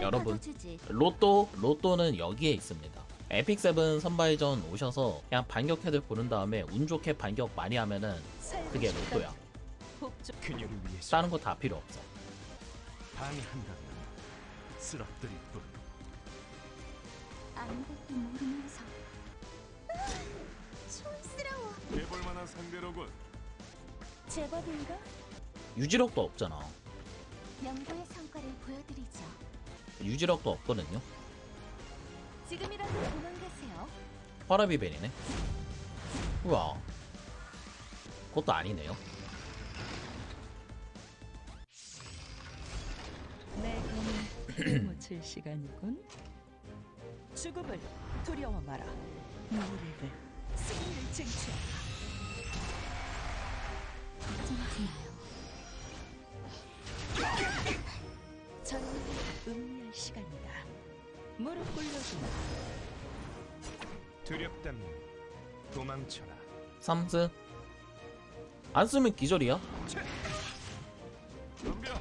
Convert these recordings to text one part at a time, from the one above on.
여러분. 로또 로또는 여기에 있습니다. 에픽 세븐 선발전 오셔서 그냥 반격해들 고른 다음에 운 좋게 반격 많이 하면은 그게 로또야. 다른 거 다 필요 없어. 방해한다면 쓰러뜨릴 뿐 아무것도 모르면서 촌스러워. 해볼 만한 상대로군 제법인가? 유지력도 없잖아. 명보의 성과를 보여드리죠. 유지력도 없거든요. 지금이라도 도망가세요. 화라비 벤이네. 우와. 그것도 아니네요. 내 묻힐 시간이군. 죽음을 두려워 마라. 무리를 승리를 쟁취하라. 걱정하지 마요. 무릎 꿇려주마. 두렵다면 도망쳐라 삼스. 안 쓰면 기절이야? 덤벼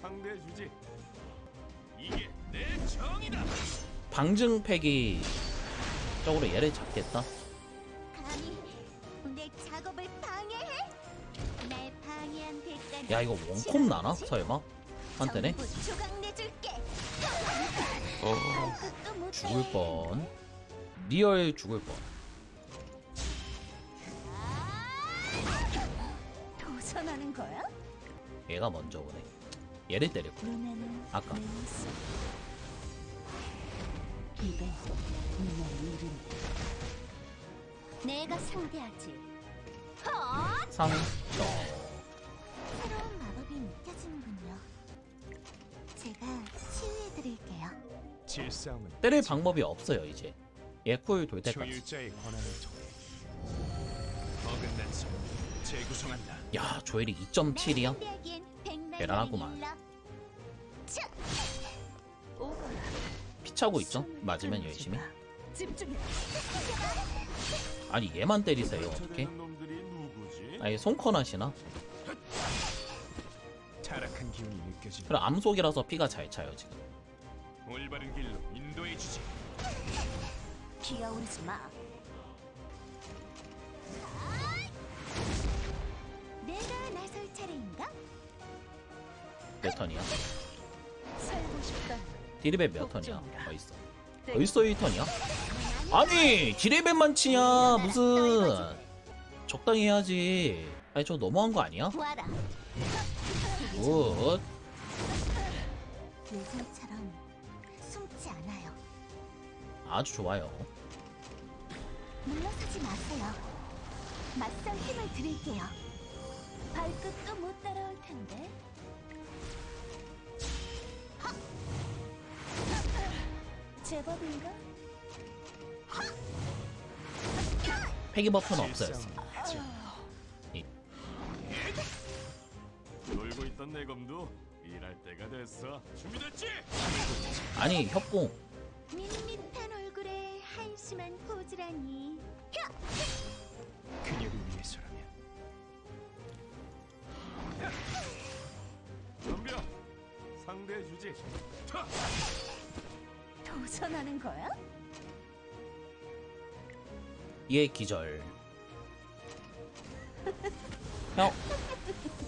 상대해 주지 이게 내 정이다 방증팩이 쪽으로 얘를 잡겠다. 감히 내 작업을 방해해? 날 방해한 대가를 야 이거 원콤 나나? 설마? 한테네? 전부 조각 내줄게. 어, 죽을 뻔. 리얼 죽을 뻔. 도전하는 거야? 얘가 먼저 오네. 얘를 때렸고. 눈에는 아까. 이름. 내가 상대하지. 헛! 상처. 새로운 마법이 느껴지는군요. 제가 치유해드릴게요. 때릴 방법이 없어요 이제. 얘쿨돌 때까지. 초율자의 권한을 통해 어긋난 성 재구성한다 야 조엘이 2.7이야? 대하기엔 대단하구만. 피차고 있죠? 맞으면 열심히. 집중해. 아니 얘만 때리세요 어떻게? 놈들이 누구지? 아니 손커나시나? 타락한 기운이 느껴진다 그럼 암속이라서 피가 잘 차요 지금. 올바른 길로 인도해 주지 기어오르지 마. 내가 나설 차례인가? 몇 턴이야? 살고 싶다. 디리벳 몇 턴이야? 어딨어? 어딨어 이 턴이야? 아니 디리벳만 치냐 무슨 적당히 해야지 아니 저 너무한 거 아니야? 굿 예전처럼. 아주 좋아요 물러서지 마세요. 맞설 힘을 드릴게요. 발끝도 못 따라올 텐데. 하! 제법인가? 폐기 버프는 없어졌어 이- 놀고 있던 내 검도 일할 때가 됐어 준비됐지? 아니 협공 심한 포즈라니. 야! 그녀를 위해서라면 덤벼 상대해 주지 도전하는 거야? 얘 기절 형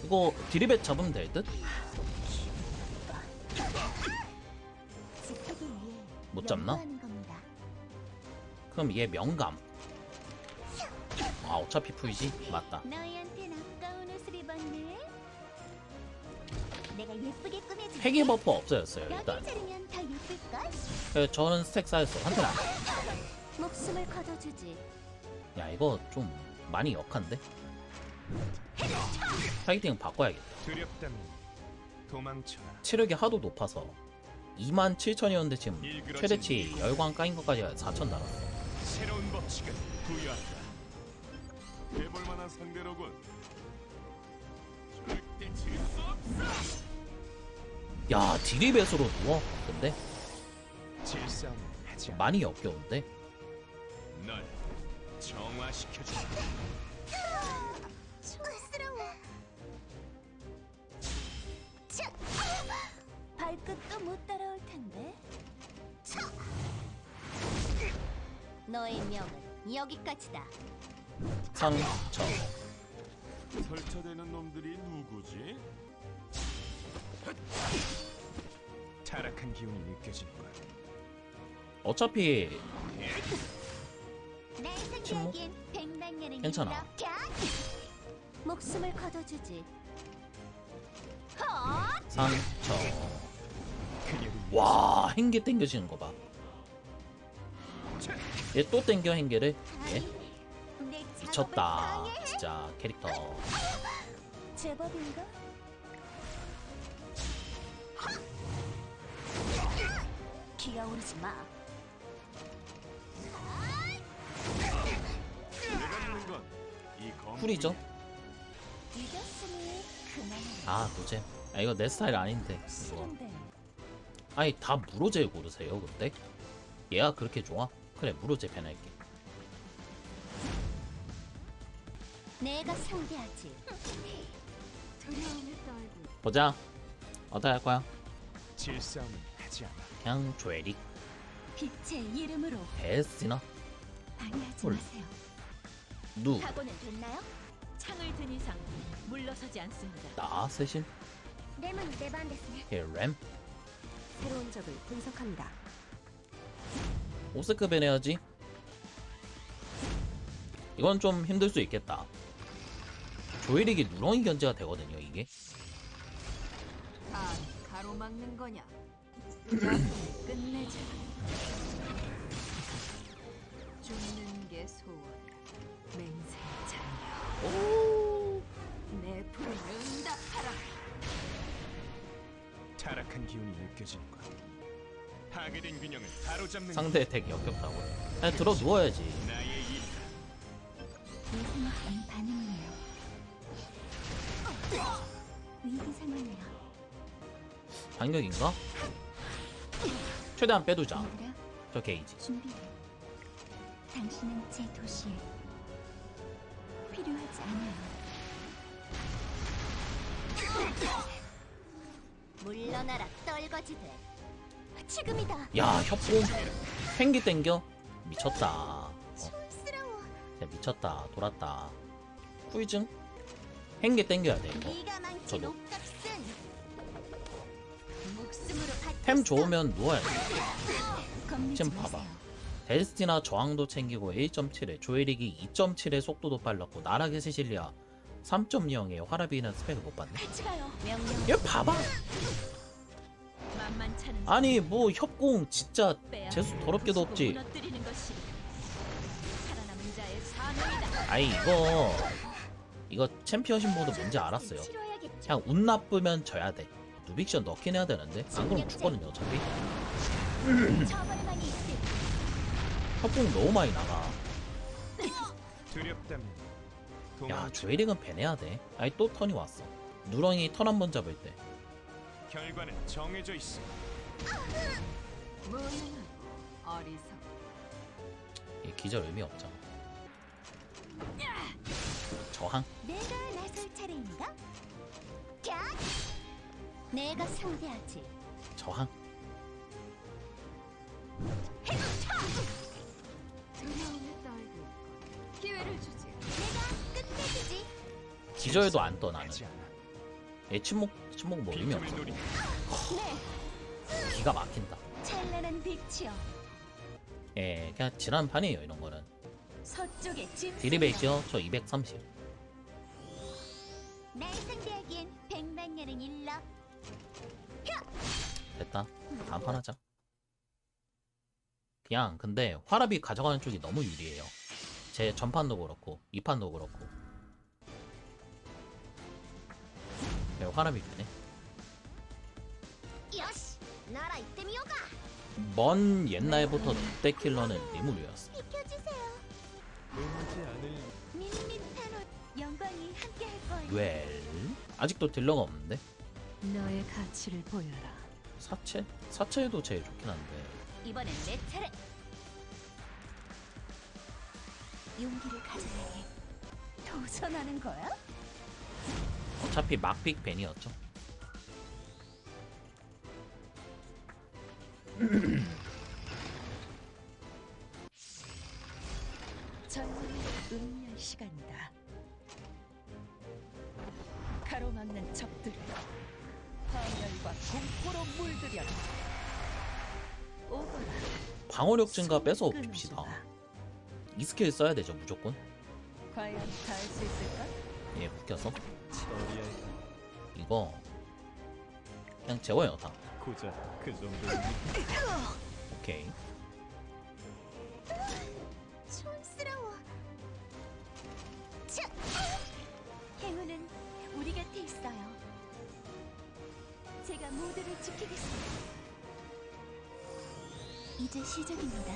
이거 디리벳 잡으면 될 듯? 지키기 위해 못 잡나? 겁니다. 그럼 얘 명감 아 어차피 풀지? 맞다. 폐기 버프 없어졌어요 일단? 그래서 저는 스택 쌓였어 거둬주지. 야 이거 좀 많이 역한데? 타이팅 바꿔야겠다 체력이 하도 높아서 27,000이었는데 지금 최대치 열광 까인 것까지 4,000 달았어 새로운 법칙을 부여한다. 해볼 만한 상대로군. 절대 질 수 없어. 야 디립에서로 누워 근데 질서는 하지 많이 역겨운데 널 정화시켜줄 발끝도 못 따라올 텐데. 너의 명은 여기까지다. 상처 설쳐되는 놈들이 누구지? 타락한 기운이 느껴지는 거야. 어차피 내 침묵? 백만 년은 괜찮아. 목숨을 거둬주지. 헛! 상처 그녀를 와 행계 땡겨지는 거 봐 얘 또 땡겨 행계를 예 미쳤다? 진짜 캐릭터 제법인가? 기어오르지 마. 그만해. 아 노잼 아 이거 내 스타일 아닌데 이거. 아니 다 무로제 고르세요 근데 얘가 그렇게 좋아? 그래 무로제 밴할게 내가 상대하지. 두려움을 떨고. 보자 어떻게 할 거야? 질 싸움은 하지 않아. 그냥 조에릭 빛의 이름으로 베스티나 방해하지 헐. 마세요. 누 각오는 됐나요? 창을 든 이상 물러서지 않습니다. 나 세신 내반 됐네. 램 새로운 적을 분석합니다. 오스급 해내야지 이건 좀 힘들 수 있겠다 조이릭이 누렁이 견제가 되거든요 이게 아, 가로막는 거냐? 끝내자. 죽는 게 소원. 맹세 자녀. 내 푸른 응답하라. 타락한 기운이 느껴지는 거야. 파괴된 균형을 바로잡는 상대 덱 역겹다고 그냥 들어 누워야지 게 나의 일. 예상한 반응이에요. 위기 상황이에요. 반격인가? 최대한 빼두자 얘들아, 저 게이지 준비해. 당신은 제 도시에 필요하지 않아요. 물러나라 떨거지들. 지금이다. 야 협공 팽기 땡겨 미쳤다 어, 촌스러워. 진짜 미쳤다 돌았다 후이증 팽기 땡겨야 돼 이거 네가 망친 저도. 옷값은 목숨으로 받겠어. 템 좋으면 누워야 돼 겁내지 지금 봐봐. 데스티나 저항도 챙기고 1.7에 조에릭이 2.7의 속도도 빨랐고 나락의 세실리아 3.0에 화라비는 스펙을 못 받네 같이 가요. 명령. 얘 봐봐 아니 뭐 협공 진짜 재수 더럽게도 부수고 없지. 아이 이거 이거 챔피언십 모드 뭔지 알았어요. 그냥 운 나쁘면 져야 돼. 누빅션 넣긴 해야 되는데. 안 그러면 죽거든요 어차피. 협공 너무 많이 나가. 야. 조에릭은 배내야 돼. 아니 또 턴이 왔어. 누렁이 턴 한 번 잡을 때. 결과는 정해져 있어. 무능하고 어리석. 이 기절 의미 없잖아 저항 내가 나설 차례인가? 야! 내가 상대하지. 저항 두려움에 떨고 기회를 주지. 내가 끝내주지. 기절도 안 떠 나는 않아. 얘 침묵 침묵 뭐 의미 없어. 네, 기가 막힌다 찬란한 빛이여. 예 그냥 지난 판이에요 이런 거는 서쪽의 짐. 디리베이시요 저 230. 날 상대하기엔 백만 년은 일러. 됐다. 다음 판 하자. 그냥 근데 화랍이 가져가는 쪽이 너무 유리해요. 제 전판도 그렇고 이 판도 그렇고. 네, 화랍이 되네. 먼 옛날부터 늑대 킬러는 리무르였어. 비켜주세요. 밋밋한 옷. 영광이 함께 할 거예요. 웰 아직도 딜러가 없는데 너의 가치를 보여라. 사체 사체도 제일 좋긴 한데 이번엔 내 차례. 용기를 가져야 해. 도전하는 거야? 어차피 막픽 벤이었죠. 음미할 시간이다. 가로막는 적들을 파멸과 공포로 물들여라. 오거라. 방어력 증가 손 봅시다. 이 스킬 써야 되죠 무조건. 과연 닿을 수 있을까? 예 묶여서 이거 그냥 재워요 다. 고작 그 정도는 오케이. 촌스러워. 차! 행운은 우리 곁에 있어요. 제가 모두를 지키겠습니다. 이제 시작입니다.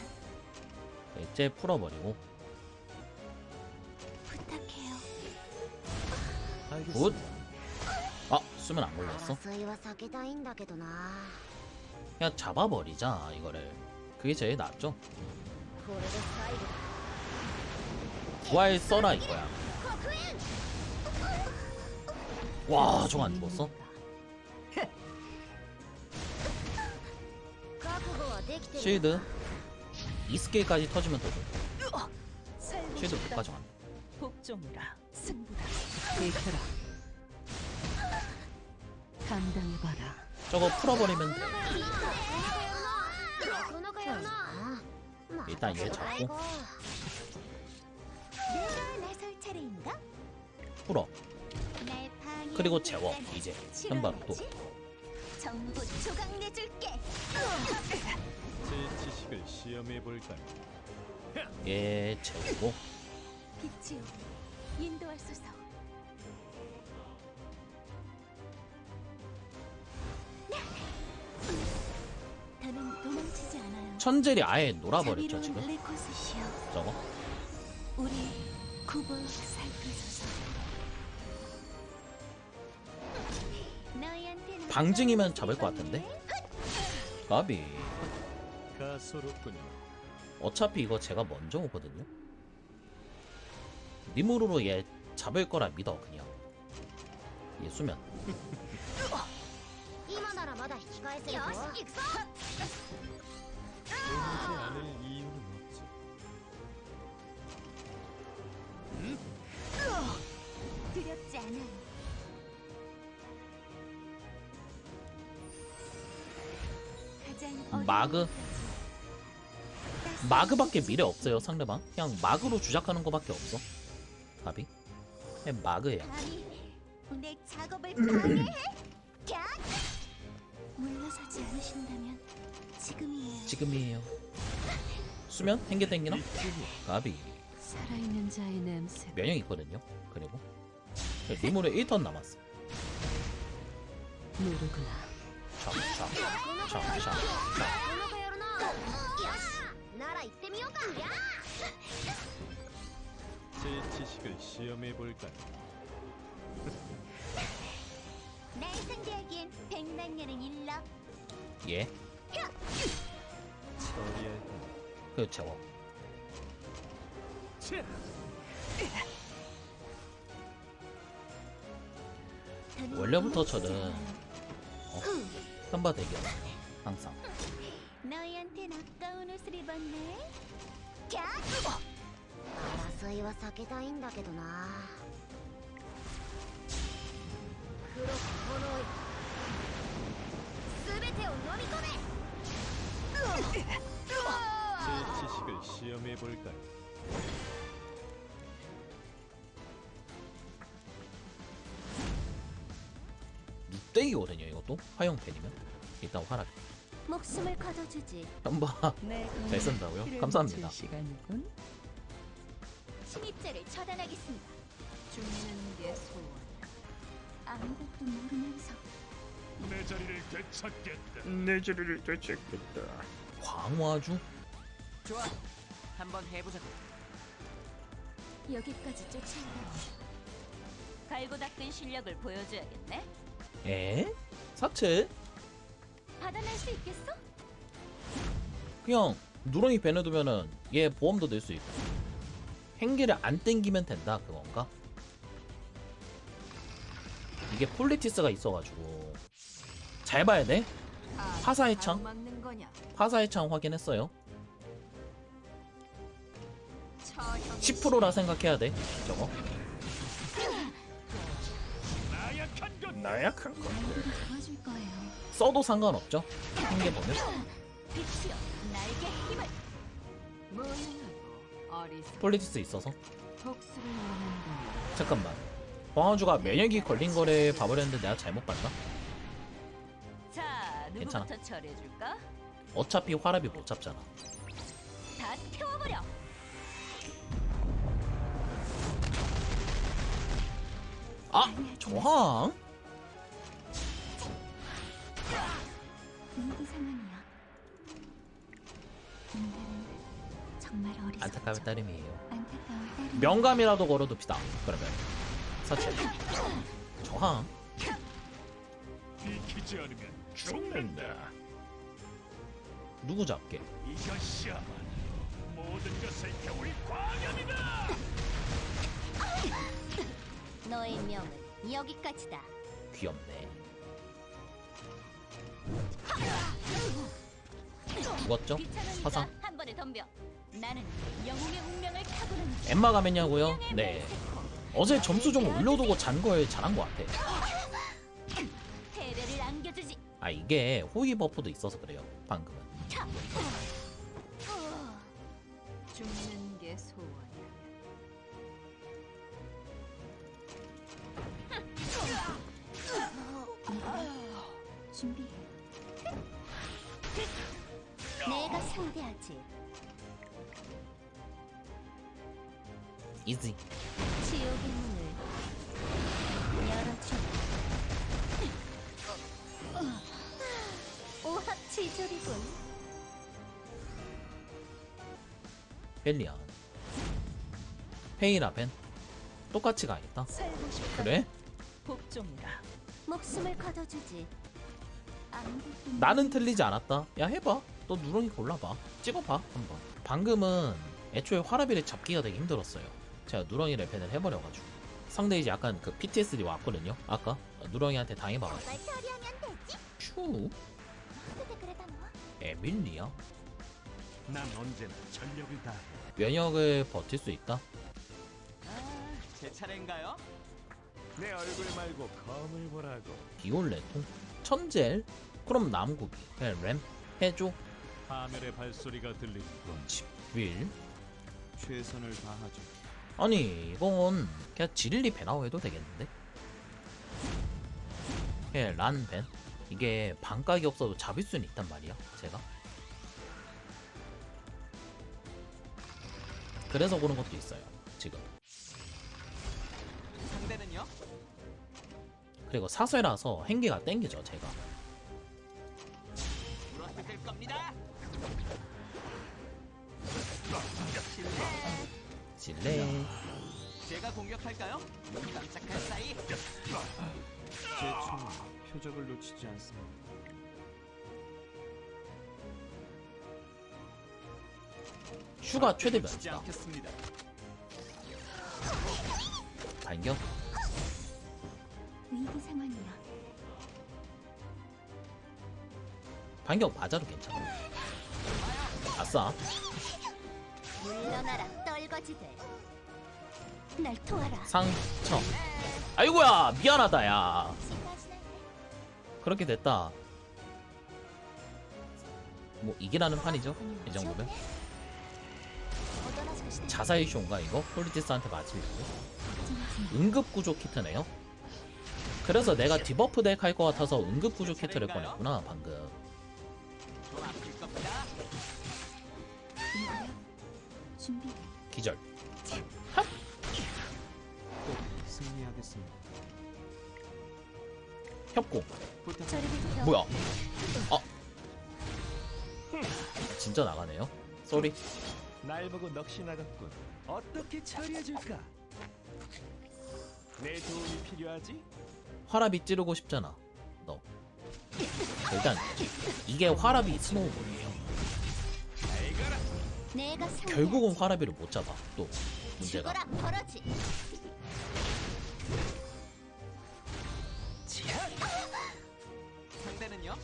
이제 풀어버리고 부탁해요. 굿. 수면 안 걸렸어? 아, 그냥 잡아버리자 이거를. 그게 제일 낫죠? 부활 써라 이거야. 와 저거 안 죽었어? 실드. 이스케까지 터지면 더 좋고. 실드 못 가져간다 복종이라 승부다. 일켜라. 저거 풀어버리면 돼. 일단 얘 잡고. 풀어. 그리고 재워 이제. 현바로 또. 정부 조각내줄게 제 지식을 시험해볼까 예 재우고. 빛이 인도할 수서 도망치지 않아요. 천젤이 아예 놀아버렸죠 자비로운 지금. 레코스시여. 저거. 우리. 너희한테는 방증이면 잡을 것 같은데? 가비. 가소롭군요. 어차피 이거 제가 먼저 오거든요. 리무르로 얘 잡을 거라 믿어 그냥. 얘 수면. 今ならまだ引き返せるぞ 오지 않을 이유는 없지. 두렵지 않아요. 가장 어려운 마그? 것까지. 마그밖에 미래 없어요 상대방. 그냥 마그로 주작하는 거밖에 없어. 가비. 그냥 마그예요. 감히 내 작업을 방해해? 따라서지 않으신다면 지금이에요. 지금이에요. 수면 행겨 땡기나? 가비. 살아있는 자의 냄새. 면역 있거든요. 그리고 리모르 1턴 남았어. 모르구나. 촥촥촥촥촥 제 지식을 시험해 볼까? 날 상대하기엔 백만 년은 일러. 예. 처리할 그 재워. 더는 원래부터 도망치지 저는 않아요. 어, 현바 대기였어요. 항상. 너희한텐 아까운 옷을 입었네. 야! 争いは避けたいんだけどな黒く炎 い全てを飲み込め 제 지식을 시험해 볼까요? 늑대기거든요 이것도 화형팬이면 일단 화락 목숨을 거둬주지. 현바 내 잘 쓴다고요? 피를 감사합니다. 묻힐 시간이군. 침입자를 처단하겠습니다. 죽는 게 소원. 아무것도 모르면서 내 자리를 되찾겠다. 내 자리를 되찾겠다. 광화주 좋아. 한번 해보자고. 여기까지 쫓아오다니. 갈고 닦은 실력을 보여줘야겠네. 에? 사체? 받아낼 수 있겠어? 그냥 누렁이 배내두면은 얘 보험도 낼 수 있고 행기를 안 땡기면 된다 그건가? 이게 폴리티스가 있어가지고 잘 봐야 돼. 화사의 창? 화사의 창 확인했어요. 10%라 생각해야 돼 저거. 나약한 것 나약한. 써도 상관없죠? 힘을. 무능하고 어리석 폴리티스 있어서. 잠깐만. 광화주가 면역이 걸린 거를 봐버렸는데 내가 잘못 봤나? 자, 괜찮아. 누구부터 처리해줄까? 어차피 화랍이 못 잡잖아 다 태워버려. 아! 저항? 위기 상황이야. 인간은 정말 어리석죠. 안타까울 따름이에요. 명감이라도 걸어둡시다 그러면 사실 저항 비키지 않으면 죽는다. 누구 잡게 이것이야말로 모든 것을 겨울 광연이다. 너의 명은 여기까지다. 귀엽네 죽었죠? 화상 한 번에 덤벼. 나는 영웅의 운명을 타고는 엠마 가면냐고요? 네 어제 점수 좀 올려두고 잔 거에 잘한 것 같아. 아 이게 호위 버프도 있어서 그래요 방금 벨리안. 페이라 벤. 똑같이 가야겠다. 그래? 복종이라. 목숨을 거둬주지. 나는 틀리지 않았다. 야 해봐. 너 누렁이 골라봐. 찍어봐 한번. 방금은 애초에 화라비를 잡기가 되게 힘들었어요. 제가 누렁이 랩펜을 해버려가지고. 상대 이제 약간 그 PTSD 왔거든요. 아까? 누렁이한테 당해봐가지고? 슈 뭐. 에밀리야 난 언제나 전력을 다해. 면역을 버틸 수 있다 아, 제 차례인가요? 내 얼굴 말고 검을 보라고. 비올레통 천젤 그럼 남국이 그냥 램 해줘 파멸의 발소리가 들리군. 집빌 최선을 다하죠. 아니 이건 그냥 지릴리 배나오 해도 되겠는데? 예, 란벤 이게 반각이 없어도 잡을 수는 있단 말이야 제가 그래서 그런 것도 있어요 지금 상대는요? 그리고 사쇠라서 행기가 땡기죠 제가 물어뜯을 겁니다. 질레 제가 공격할까요? 눈 깜짝할 사이. 제 춤은 표적을 놓치지 않습니다. 슈가 최대 않겠습니다. 반격 위기 상황이야. 반격 맞아도 괜찮아 아싸 물러나라 떨거지들. 날 도와라. 상처 아이고야 미안하다 야? 그렇게 됐다 뭐 이기라는 판이죠 이 정도면 자사의 쇼인가 이거? 폴리티스한테 맞으려고 응급구조 키트네요 그래서 내가 디버프 덱 할 것 같아서 응급구조 키트를 꺼냈구나 방금. 기절 꼭 승리하겠습니다. 협공. 뭐야 아 진짜 나가네요 쏘리 날 보고 넋이 나갔군. 어떻게 처리해줄까? 내 도움이 필요하지? 화랍이 찌르고 싶잖아 너 일단 이게 화랍이 스노우볼이에요 내가. 결국은 화랍이를 못 잡아 또 문제가 죽어라 버러지. 상대는요?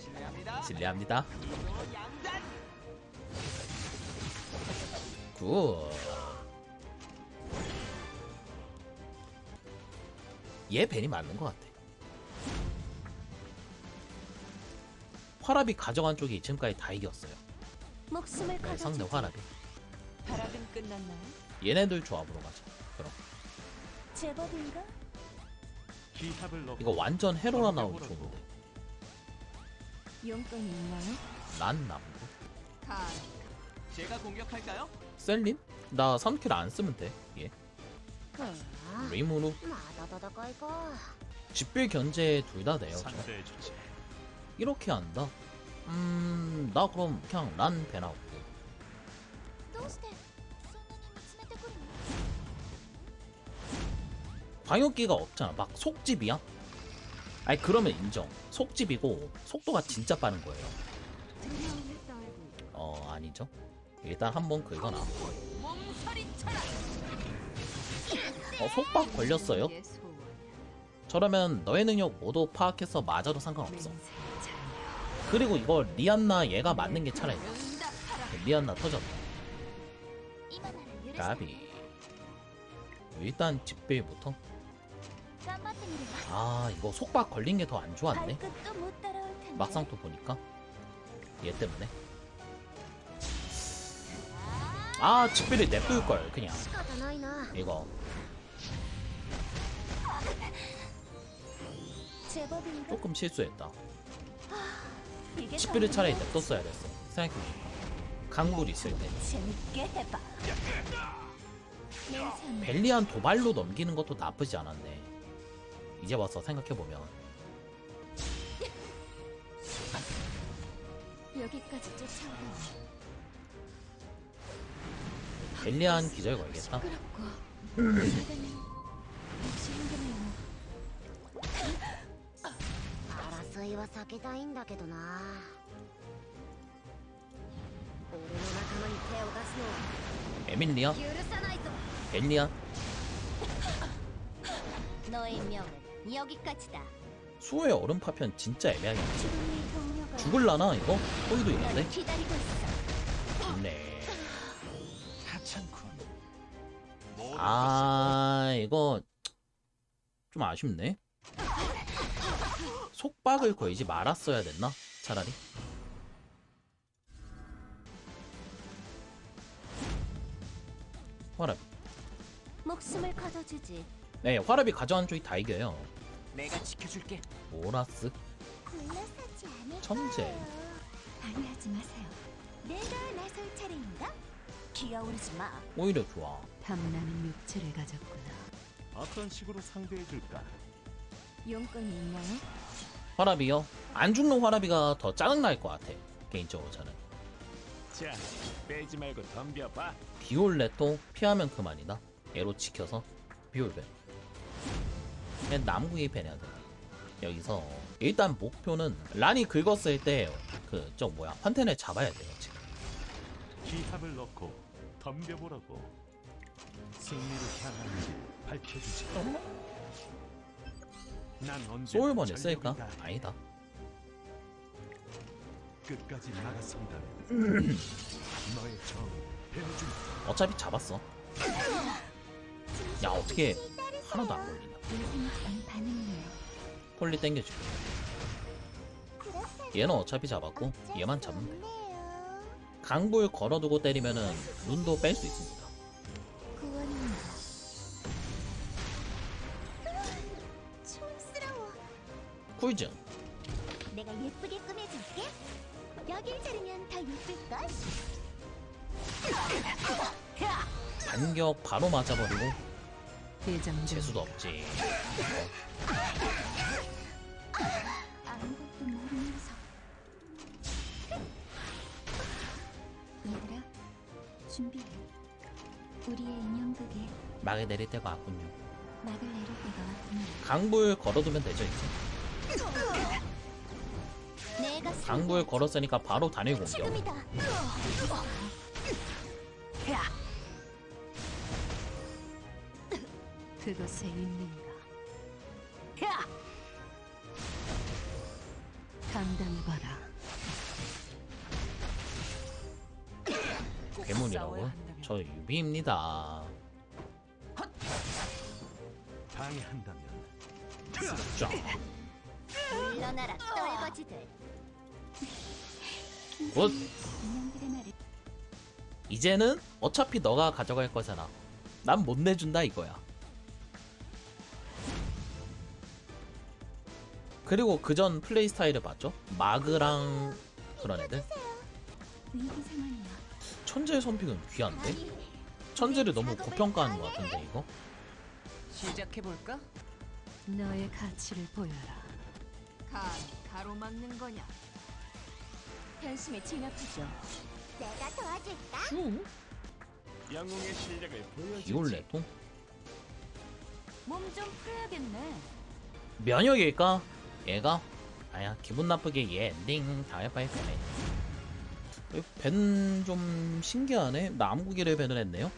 실례합니다. 실례합니다 양단. 굿. 얘 벤이 맞는 것 같아. 화랍이 가져간 쪽이 지금까지 다 이겼어요. 목숨을 네. 상대 화랍이. 발악은 끝났나요? 얘네들 조합으로 가자. 그럼 제법인가? 이거 완전 헤로라 나오기 좋은데. 용건이 있나요? 난 남고. 가. 제가 공격할까요? 셀린? 나 3킬 안 쓰면 돼. 얘. 아, 리무루. 마다다다가 이거. 집빌 견제 둘 다 돼요. 저. 상대해주지. 이렇게 한다. 음, 나 그럼 그냥 란 배나고. どうしてそんなに見つめてくるの 광역기가 없잖아. 막 속집이야? 아니 그러면 인정. 속집이고 속도가 진짜 빠른 거예요. 두려움을 떨고 어 아니죠. 일단 한번 긁어놔. 어, 속박 걸렸어요? 저러면 너의 능력 모두 파악해서 맞아도 상관없어. 그리고 이거 리안나 얘가 맞는 게 차라리 리안나 터졌다. 까비. 일단 집배부터. 아 이거 속박 걸린 게 더 안 좋았네. 막상 또 보니까. 얘 때문에. 아 측비를 냅둘걸 그냥. 이거. 조금 실수했다. 측비를 차라리 냅뒀어야 됐어. 생각해보니까 강물 있을 때. 벨리안 도발로 넘기는 것도 나쁘지 않았네. 이제 와서 생각해보면. 여기까지 쫓아오다 니 벨리안 기절 걸겠다. 시끄럽고 사단은 역시 힘드네요 争いは避けたいんだけどな。俺の仲間に手を出す 에밀리아, のは許さないぞ。 벨리안, 너의 명은 여기까지다 수호의 얼음 파편 진짜 애매하게 했지. 지금의 동료가 죽을라나 이거? 거기도 날 있는데? 기다리고 있어 있네. 아 이거 좀 아쉽네. 속박을 걸지 말았어야 됐나? 차라리. 화랍. 목숨을 거둬주지 네, 화랍이 가져간 쪽이 다 이겨요. 내가 지켜줄게. 오라스. 굴러서지 않을 천재. 방해하지 마세요 내가 나설 차례인가? 기어오르지 마 오히려 좋아. 탐나는 육체를 가졌구나. 어떤 식으로 상대해 줄까? 용건이 있나요? 화랍이요? 안 죽는 화랍이가 더 짜증날 것 같아. 개인적으로 저는. 자, 빼지 말고 덤벼봐. 비올렛도 피하면 그만이다. 얘로 지켜서 비올렛. 그냥 남궁이 배내야 돼. 여기서 일단 목표는 란이 긁었을 때그저 뭐야 환텐을 잡아야 돼요 지금. 기합을 넣고 덤벼보라고. 승리를 향하는 길 밝혀주지. 난 언제 소울번에 쓸까? 아니다. 끝까지 나가선다면 너의 정 배워주마. 어차피 잡았어. 야 어떻게 하나도 안 걸리냐. 반응이에요 폴리 땡겨주고. 얘는 어차피 잡았고 얘만 잡으면 돼. 강불 걸어두고 때리면은 눈도 뺄 수 있습니다. 쿨증. 내가 예쁘게 꾸며줄게 여길 자르면 더 예쁠걸? 반격 바로 맞아버리고 대장 재수도 없지. 아무것도 모르면서 얘들아 준비해 우리의 인형극에 막에 내릴 때가 왔군요. 막을 내릴 때가 왔구나 강불 걸어두면 되죠 이제. 강불 걸었으니까 바로 단일 공격. 그것에 있는가? 감당해봐라. 괴물이라고? 싸워야 한다면 저 유비입니다. 방해한다면 쫙. 물러나라 떨거지들 말을 이제는 어차피 너가 가져갈 거잖아. 난 못 내준다 이거야. 그리고 그 전 플레이 스타일을 봤죠? 마그랑 그런 애들. 천재의 선픽은 귀한데? 천재를 너무 고평가하는 것 같은데 이거? 시작해 볼까? 너의 가치를 보여라. 가 가로막는 거냐? 변심에 진압하죠. 내가 도와줄까? 슈? 영웅의 실력을 보여주지. 기올레통? 몸 좀 풀어야겠네. 면역일까? 얘가? 아야 기분 나쁘게 얘 엔딩 빨리 빼네 벤좀 신기하네 남국이를 벤을 했네요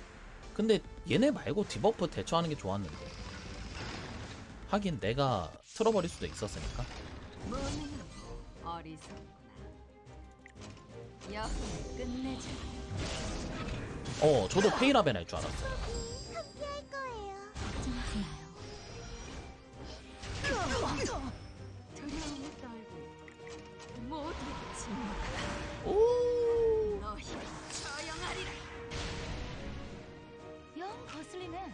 근데 얘네 말고 디버프 대처하는 게 좋았는데 하긴 내가 틀어버릴 수도 있었으니까 어리석구나. 여흥을 끝내자. 어 저도 페이라벤 할 줄 알았어요 함께할 거예요 걱정하지 마요. 두려움을 떨고 모두에게 침묵하라. 오 너희 처형하리라. 영 거슬리네.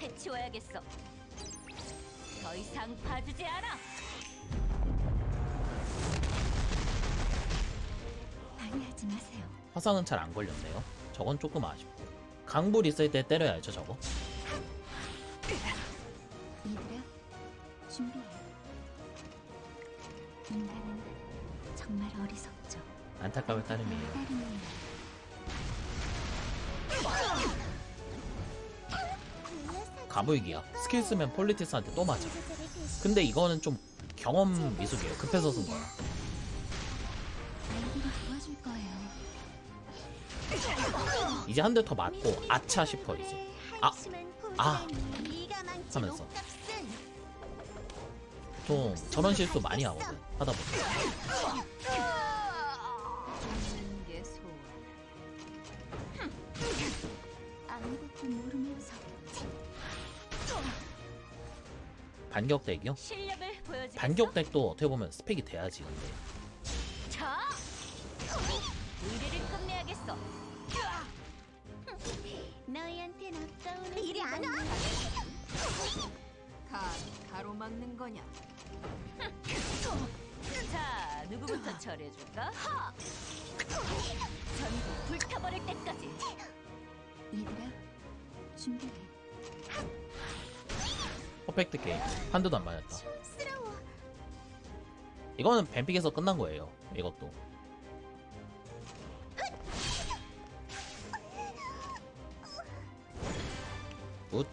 해치워야겠어. 더 이상 봐주지 않아. 화상은 잘 안 걸렸네요. 저건 조금 아쉽고. 강불 있을 때 때려야죠 저거. 얘들아, 준비해. 인간은 정말 어리석죠. 안타까울 따름이에요. 가불기야. 스킬 쓰면 폴리티스한테 또 맞아. 근데 이거는 좀 경험 미숙이에요. 급해서 쓴 거야 이제 한 대 더 맞고 아차 싶어 이제 아, 아. 하면서. 보통 저런 실수 많이 하거든 하다 보면 죽는 게 소원. 아무것도 모르면서 반격덱이요? 반격덱도 어떻게 보면 스펙이 돼야지 근데 막는 거냐? 자, 누구부터 처리해줄까? 전부 불타버릴 때까지. 얘들아, 준비해. 퍼펙트 게임 한 대도 안 맞았다 촌스러워 이거는 뱀픽에서 끝난 거예요 이것도 굿